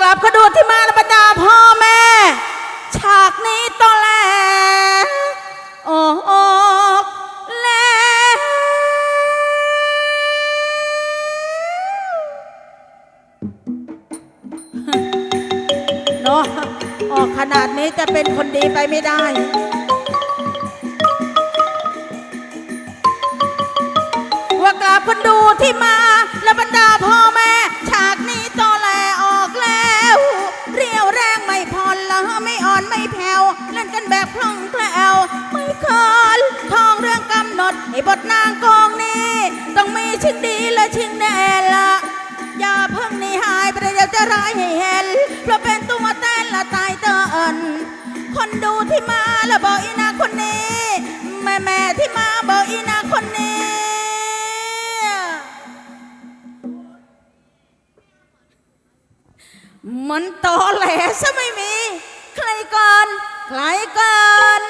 กลับขดูที่มาและบรรดาพ่อแม่ ฉากนี้ต้อนแรกออกแล้วเนาะออกขนาดนี้จะเป็นคนดีไปไม่ได้ว่ากราบคนดูที่มา ม่อ่อนไม่แผ่วเล่นกันแบบคล่องแคล่วไม่คอนทองเรื่องกำหนดให้บทนางกองนี้ ต้องมีชิงดีและชิงแน่ละอย่าเพิ่งหนีหายไปเดี๋ยวจะร้ายให้เห็นเพราะเป็นตัวแตนละตายเตือนคนดูที่มาแล้วบอกอีนาคนนี้ แม่แม่ที่มาบอกอีนาคนนี้ มันตอแหลซะไม่มี ใครก่อน ใครก่อน